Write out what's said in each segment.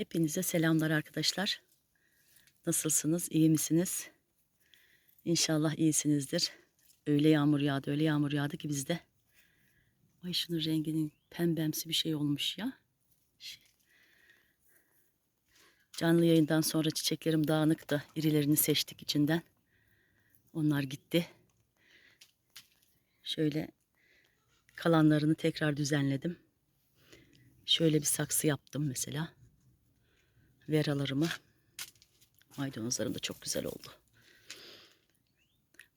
Hepinize selamlar arkadaşlar. Nasılsınız? İyi misiniz? İnşallah iyisinizdir. Öyle yağmur yağdı, öyle yağmur yağdı ki bizde. Ay şunun renginin pembemsi bir şey olmuş ya. Canlı yayından sonra çiçeklerim dağınıktı. İrilerini seçtik içinden. Onlar gitti. Şöyle kalanlarını tekrar düzenledim. Şöyle bir saksı yaptım mesela. Veralarımı. Maydanozlarım da çok güzel oldu.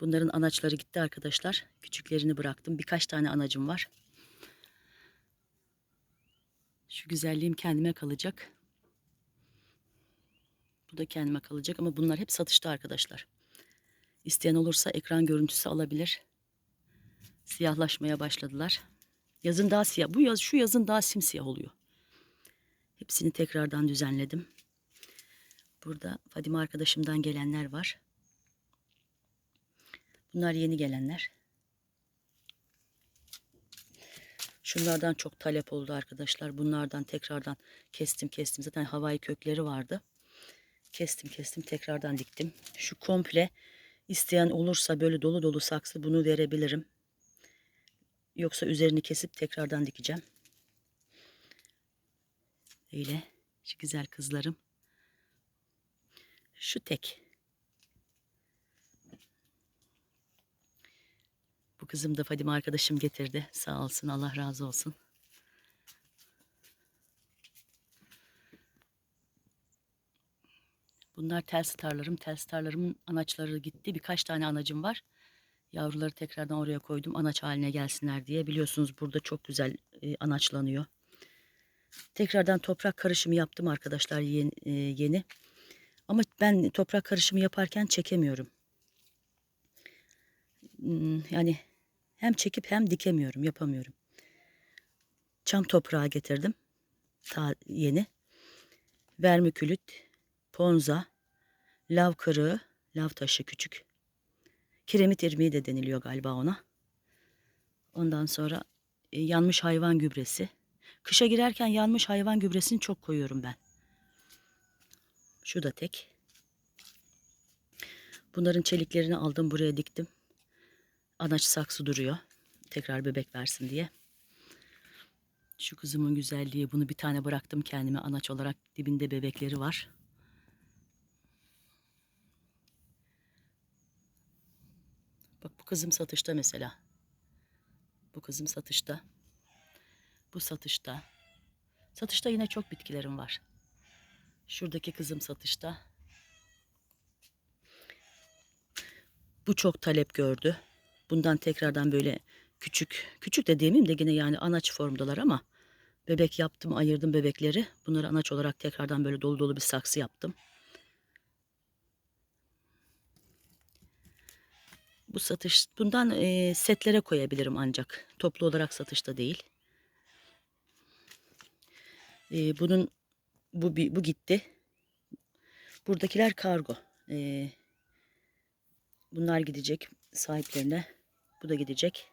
Bunların anaçları gitti arkadaşlar. Küçüklerini bıraktım. Birkaç tane anacım var. Şu güzelliğim kendime kalacak. Bu da kendime kalacak ama bunlar hep satışta arkadaşlar. İsteyen olursa ekran görüntüsü alabilir. Siyahlaşmaya başladılar. Yazın daha siyah. Bu yaz şu yazın daha simsiyah oluyor. Hepsini tekrardan düzenledim. Burada Fadime arkadaşımdan gelenler var. Bunlar yeni gelenler. Şunlardan çok talep oldu arkadaşlar. Bunlardan tekrardan kestim kestim. Zaten havai kökleri vardı. Kestim kestim tekrardan diktim. Şu komple isteyen olursa böyle dolu dolu saksı bunu verebilirim. Yoksa üzerini kesip tekrardan dikeceğim. Öyle. Güzel kızlarım. Şu tek. Bu kızım da Fadime arkadaşım getirdi. Sağ olsun Allah razı olsun. Bunlar tel starlarım. Tel starlarımın anaçları gitti. Birkaç tane anacım var. Yavruları tekrardan oraya koydum. Anaç haline gelsinler diye. Biliyorsunuz burada çok güzel e, anaçlanıyor. Tekrardan toprak karışımı yaptım arkadaşlar yeni. E, yeni. Ama ben toprak karışımı yaparken çekemiyorum. Hmm, Yani hem çekip hem dikemiyorum, yapamıyorum. Çam toprağı getirdim. Ta yeni. Vermikülit, ponza, lav kırığı, lav taşı küçük. Kiremit irmiği de deniliyor galiba ona. Ondan sonra e, yanmış hayvan gübresi. Kışa girerken yanmış hayvan gübresini çok koyuyorum ben. Şu da tek. Bunların çeliklerini aldım buraya diktim. Anaç saksı duruyor. Tekrar bebek versin diye. Şu kızımın güzelliği. Bunu bir tane bıraktım kendime anaç olarak. Dibinde bebekleri var. Bak bu kızım satışta mesela. Bu kızım satışta. Bu satışta. Satışta yine çok bitkilerim var. Şuradaki kızım satışta. Bu çok talep gördü. Bundan tekrardan böyle küçük, küçük de demeyeyim de yine yani anaç formdalar ama bebek yaptım, ayırdım bebekleri. Bunları anaç olarak tekrardan böyle dolu dolu bir saksı yaptım. Bu satış, bundan e, setlere koyabilirim ancak. Toplu olarak satışta değil. E, bunun bu bu gitti. Buradakiler kargo. E, bunlar gidecek sahiplerine. Bu da gidecek.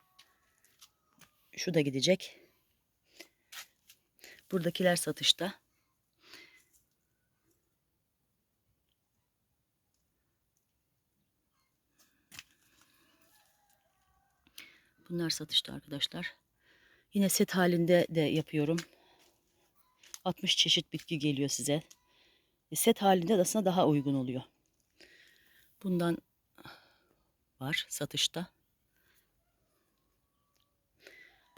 Şu da gidecek. Buradakiler satışta. Bunlar satışta arkadaşlar. Yine set halinde de yapıyorum. 60 çeşit bitki geliyor size. E, set halinde de aslında daha uygun oluyor. Bundan var satışta.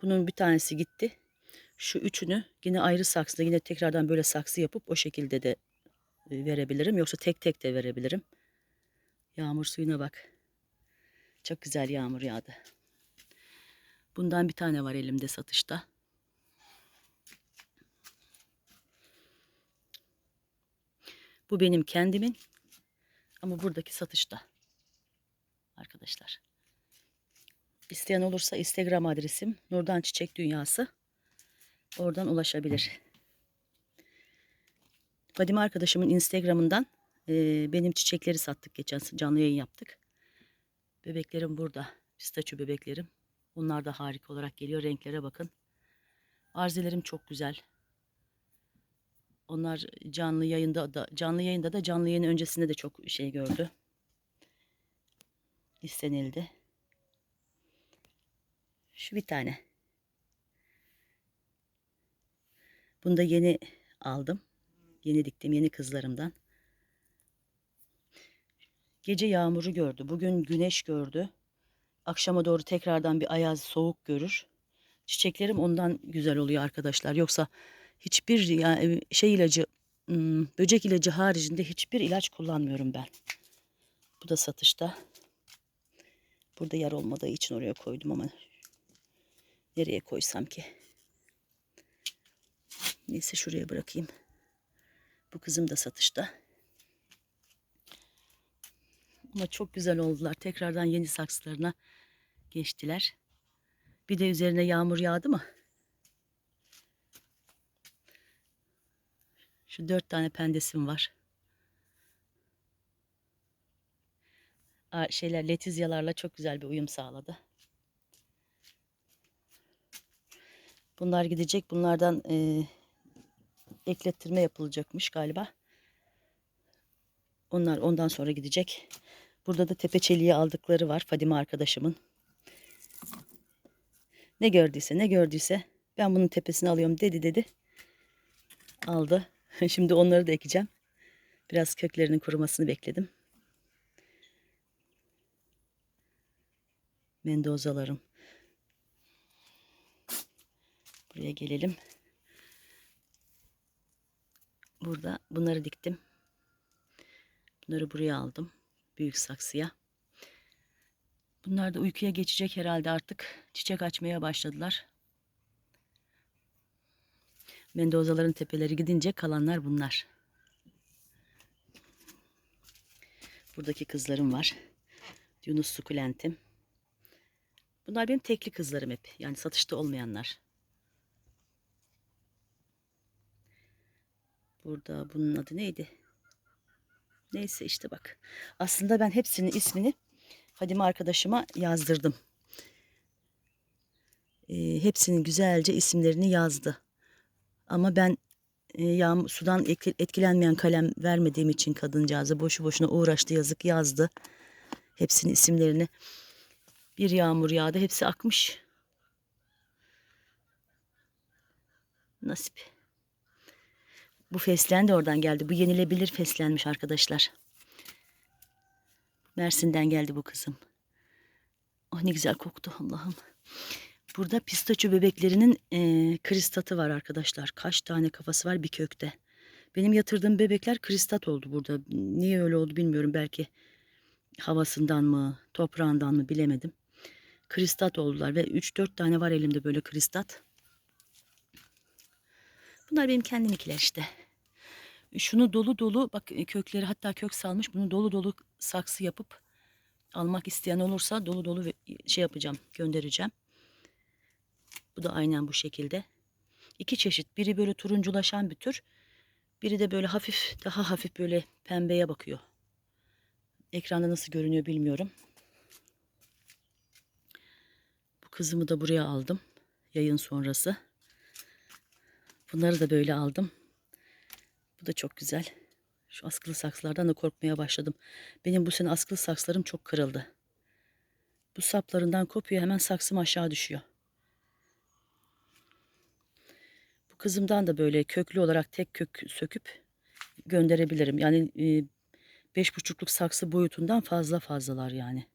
Bunun bir tanesi gitti. Şu üçünü yine ayrı saksıda yine tekrardan böyle saksı yapıp o şekilde de e, verebilirim. Yoksa tek tek de verebilirim. Yağmur suyuna bak. Çok güzel yağmur yağdı. Bundan bir tane var elimde satışta. Bu benim kendimin. Ama buradaki satışta. Arkadaşlar. İsteyen olursa Instagram adresim Nurdan Çiçek Dünyası. Oradan ulaşabilir. Fadime arkadaşımın Instagram'ından e, benim çiçekleri sattık geçen canlı yayın yaptık. Bebeklerim burada. Pistaçu bebeklerim. Onlar da harika olarak geliyor. Renklere bakın. Arzelerim çok güzel. Onlar canlı yayında da canlı yayında da canlı yayın öncesinde de çok şey gördü. İstenildi. Şu bir tane. Bunu da yeni aldım. Yeni diktim yeni kızlarımdan. Gece yağmuru gördü. Bugün güneş gördü. Akşama doğru tekrardan bir ayaz soğuk görür. Çiçeklerim ondan güzel oluyor arkadaşlar. Yoksa hiçbir yani şey ilacı, böcek ilacı haricinde hiçbir ilaç kullanmıyorum ben. Bu da satışta. Burada yer olmadığı için oraya koydum ama nereye koysam ki? Neyse şuraya bırakayım. Bu kızım da satışta. Ama çok güzel oldular. Tekrardan yeni saksılarına geçtiler. Bir de üzerine yağmur yağdı mı? Şu dört tane pendesim var. Aa, Şeyler letizyalarla çok güzel bir uyum sağladı. Bunlar gidecek. Bunlardan e, eklettirme yapılacakmış galiba. Onlar ondan sonra gidecek. Burada da tepeçeliği aldıkları var Fadime arkadaşımın. Ne gördüyse ne gördüyse ben bunun tepesini alıyorum dedi dedi. Aldı. Şimdi onları da ekeceğim. Biraz köklerinin kurumasını bekledim. Mendozalarım. Buraya gelelim. Burada bunları diktim. Bunları buraya aldım. Büyük saksıya. Bunlar da uykuya geçecek herhalde artık. Çiçek açmaya başladılar. Mendozaların tepeleri gidince kalanlar bunlar. Buradaki kızlarım var. Yunus sukulentim. Bunlar benim tekli kızlarım hep. Yani satışta olmayanlar. Burada bunun adı neydi? Neyse işte bak. Aslında ben hepsinin ismini Fadime arkadaşıma yazdırdım. E, hepsinin güzelce isimlerini yazdı. Ama ben e, sudan etkilenmeyen kalem vermediğim için kadıncağıza boşu boşuna uğraştı yazık yazdı. Hepsinin isimlerini. Bir yağmur yağdı hepsi akmış. Nasip. Bu fesleğen de oradan geldi. Bu yenilebilir fesleğenmiş arkadaşlar. Mersin'den geldi bu kızım. Oh ne güzel koktu Allah'ım. Burada pistaço bebeklerinin e, kristatı var arkadaşlar. Kaç tane kafası var bir kökte. Benim yatırdığım bebekler kristat oldu burada. Niye öyle oldu bilmiyorum. Belki havasından mı, toprağından mı bilemedim. Kristat oldular ve 3-4 tane var elimde böyle kristat. Bunlar benim kendiminkiler işte. Şunu dolu dolu bak e, kökleri hatta kök salmış. Bunu dolu dolu saksı yapıp almak isteyen olursa dolu dolu şey yapacağım, göndereceğim. Bu da aynen bu şekilde. İki çeşit. Biri böyle turunculaşan bir tür. Biri de böyle hafif, daha hafif böyle pembeye bakıyor. Ekranda nasıl görünüyor bilmiyorum. Bu kızımı da buraya aldım. Yayın sonrası. Bunları da böyle aldım. Bu da çok güzel. Şu askılı saksılardan da korkmaya başladım. Benim bu sene askılı saksılarım çok kırıldı. Bu saplarından kopuyor hemen saksım aşağı düşüyor. Bu kızımdan da böyle köklü olarak tek kök söküp gönderebilirim. Yani e, beş buçukluk saksı boyutundan fazla fazlalar yani.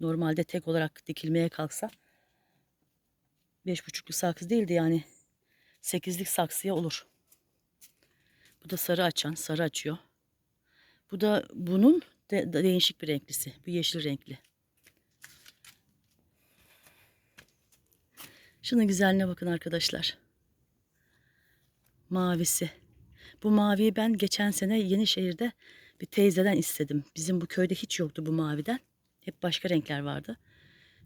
Normalde tek olarak dikilmeye kalksa beş buçukluk saksı değildi yani sekizlik saksıya olur. Bu da sarı açan, sarı açıyor. Bu da bunun de, de değişik bir renklisi. Bu yeşil renkli. Şunun güzelliğine bakın arkadaşlar. Mavisi. Bu maviyi ben geçen sene Yenişehir'de bir teyzeden istedim. Bizim bu köyde hiç yoktu bu maviden. Hep başka renkler vardı.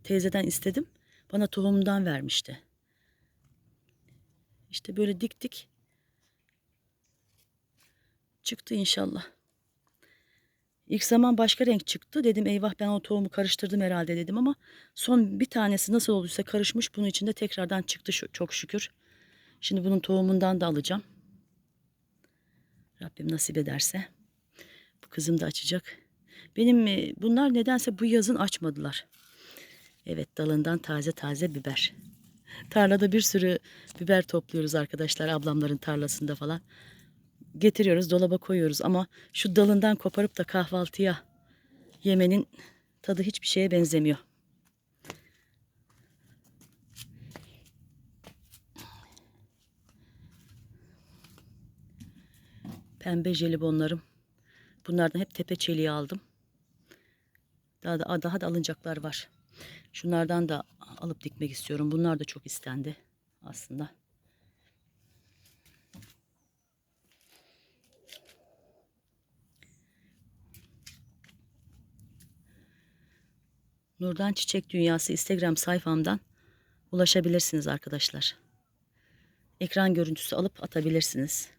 Teyzeden istedim. Bana tohumdan vermişti. İşte böyle diktik. Çıktı inşallah. İlk zaman başka renk çıktı. Dedim eyvah ben o tohumu karıştırdım herhalde dedim ama son bir tanesi nasıl olduysa karışmış. Bunun içinde tekrardan çıktı çok şükür. Şimdi bunun tohumundan da alacağım. Rabbim nasip ederse. Bu kızım da açacak. Benim e, bunlar nedense bu yazın açmadılar. Evet dalından taze taze biber. Tarlada bir sürü biber topluyoruz arkadaşlar ablamların tarlasında falan. Getiriyoruz dolaba koyuyoruz ama şu dalından koparıp da kahvaltıya yemenin tadı hiçbir şeye benzemiyor. Pembe jelibonlarım. Bunlardan hep tepe çeliği aldım. Daha da daha da alınacaklar var. Şunlardan da alıp dikmek istiyorum. Bunlar da çok istendi aslında. Nurdan Çiçek Dünyası Instagram sayfamdan ulaşabilirsiniz arkadaşlar. Ekran görüntüsü alıp atabilirsiniz.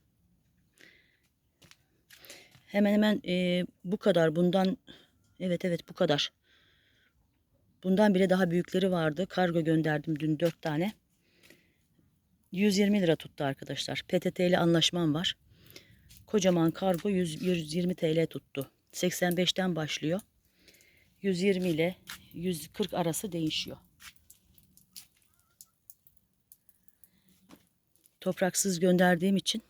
Hemen hemen e, bu kadar. Bundan evet evet bu kadar. Bundan bile daha büyükleri vardı. Kargo gönderdim dün 4 tane. 120 lira tuttu arkadaşlar. PTT ile anlaşmam var. Kocaman kargo 100, 120 TL tuttu. 85'ten başlıyor. 120 ile 140 arası değişiyor. Topraksız gönderdiğim için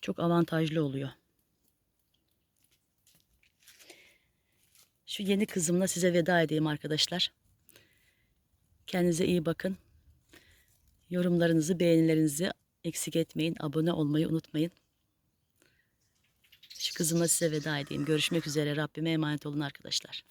çok avantajlı oluyor. Şu yeni kızımla size veda edeyim arkadaşlar. Kendinize iyi bakın. Yorumlarınızı, beğenilerinizi eksik etmeyin. Abone olmayı unutmayın. Şu kızımla size veda edeyim. Görüşmek üzere. Rabbime emanet olun arkadaşlar.